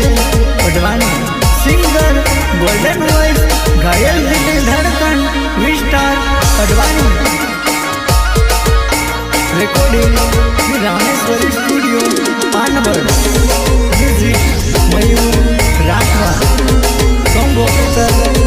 Advani singer golden voice ઘાયલ દિલ ધડકન વિસ્ટાર અડવાણી રેકોર્ડિંગ રામેશ્વરી સ્ટુડિયો પાનબર્ડ મ્યુઝિક મયુર રાખવા કોમ્બો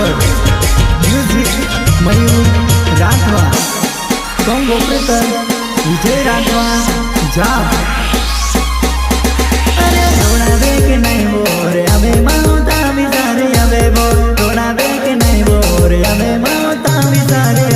ડાબર music Mayur Rathwa song operator Vijay Rathwa જા અરે થોડા બેક નહીં બોર હવે માવતા વિચારે હવે બોર થોડા બેક નહીં બોર હવે માવતા વિચારે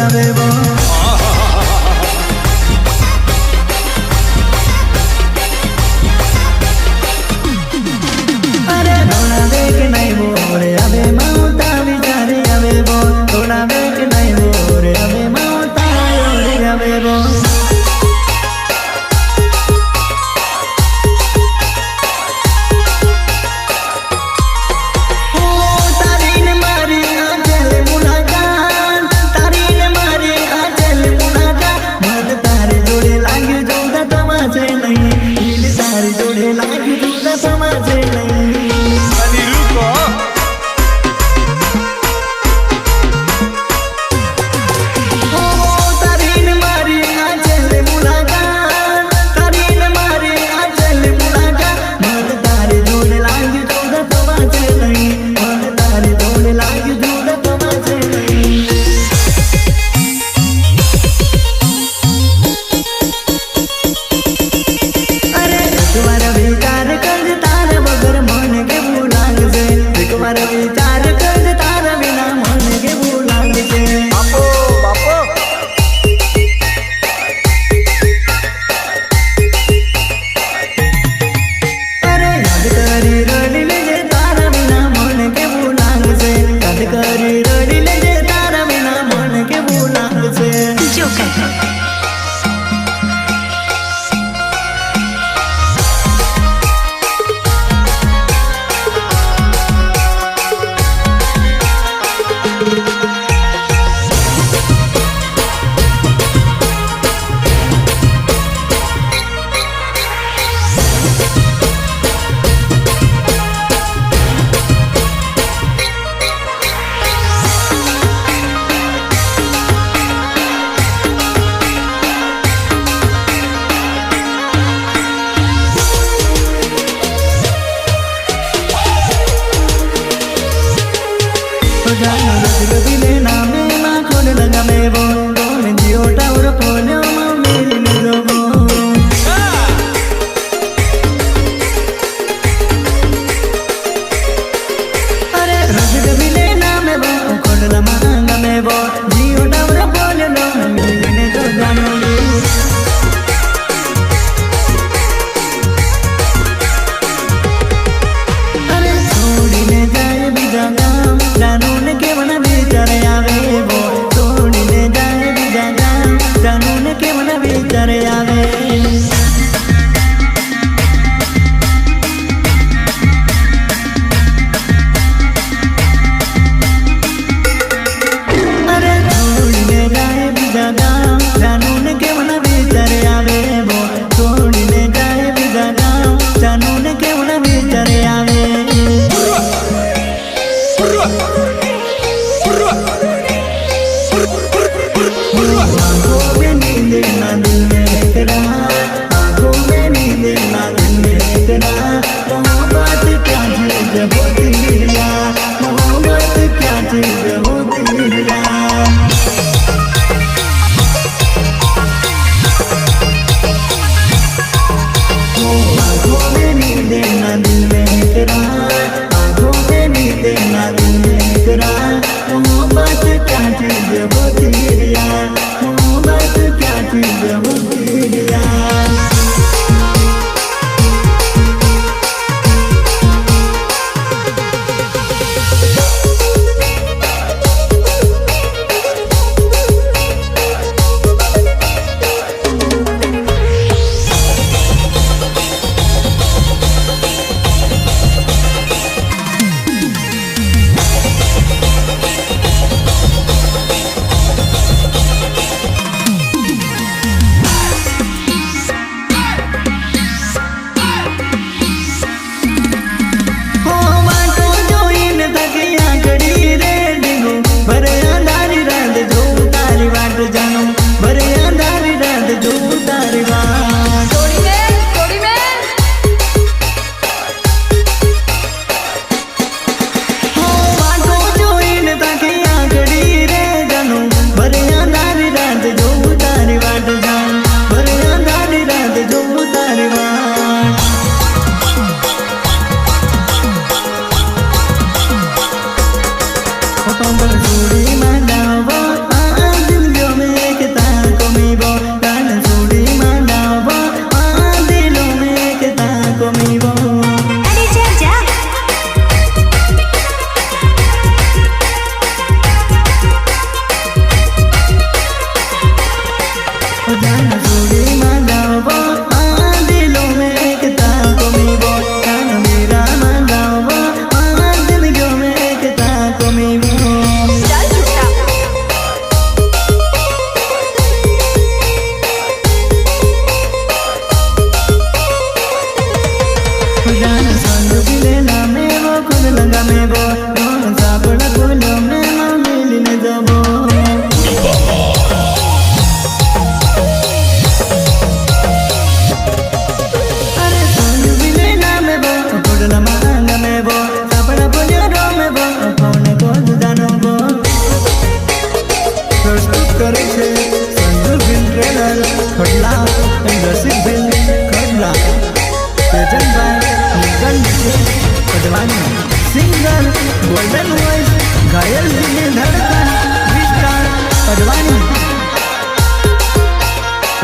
संग गिले ना में वो खुद लगा में वो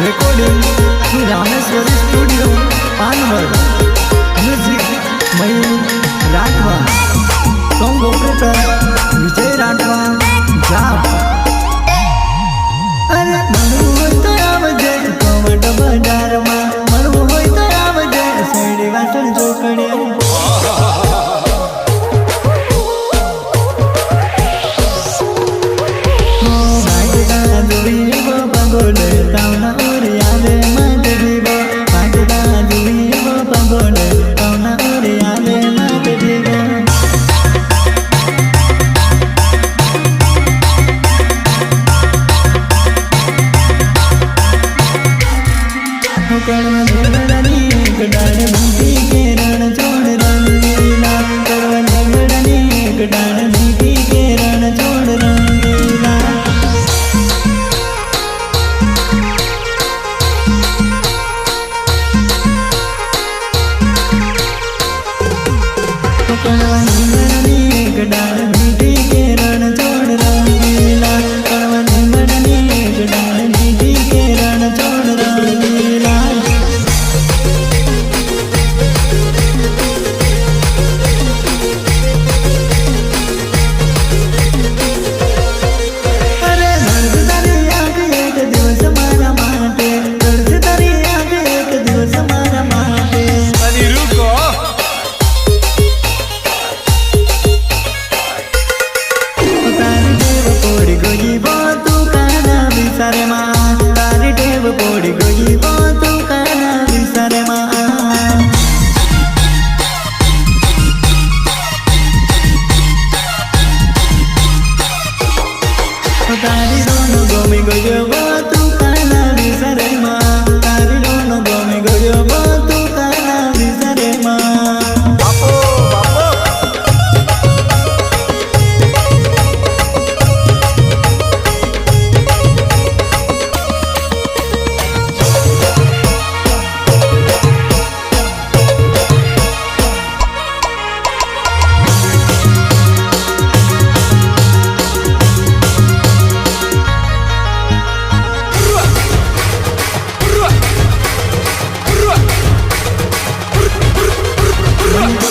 રેકોર્ડિંગ શ્રી રામેશ્વરી સ્ટુડિયો પાનવર music Mayur Rathwa song operator Vijay Rathwa I just don't know, go me go your way. Look.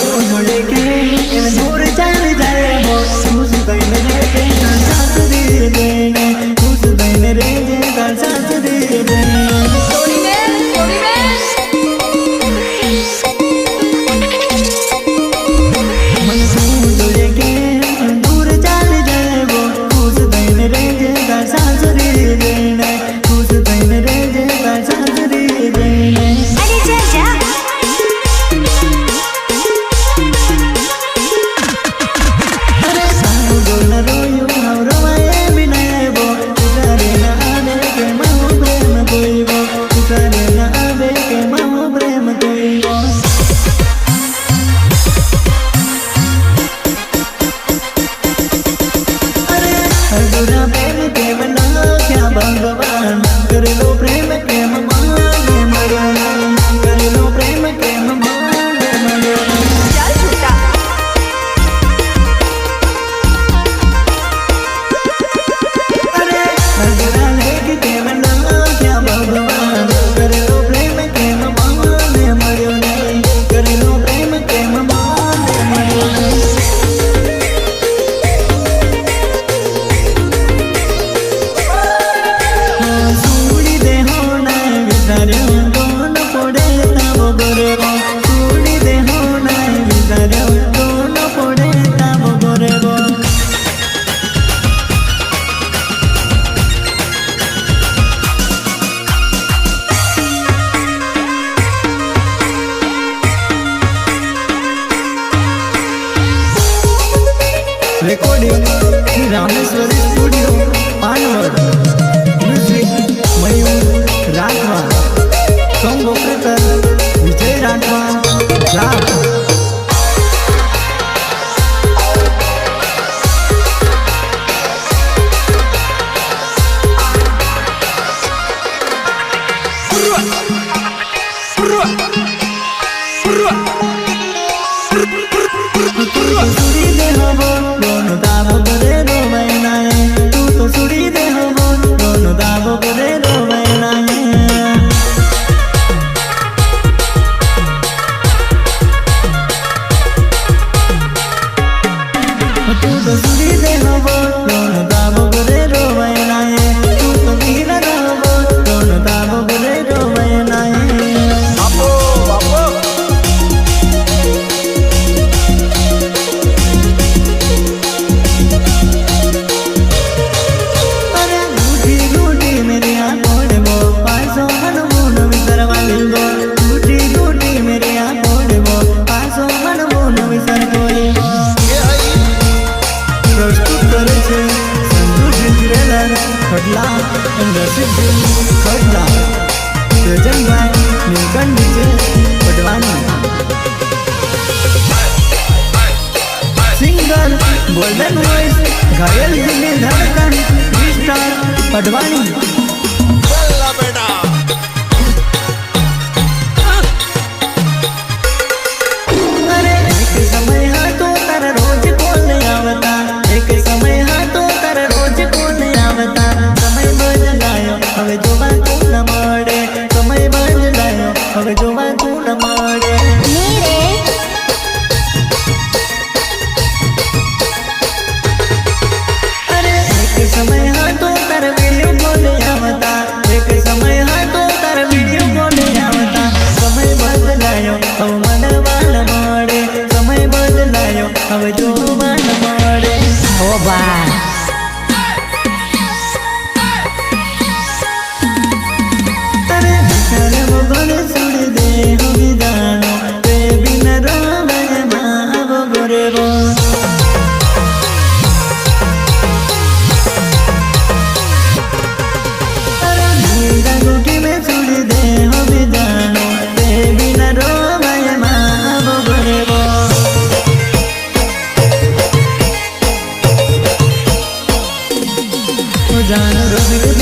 कर विजय राठवा ગોલ્ડન વોઇસ ગાયલ દિલ્હી ધડકન વિસ્ટાર અડવાણી it.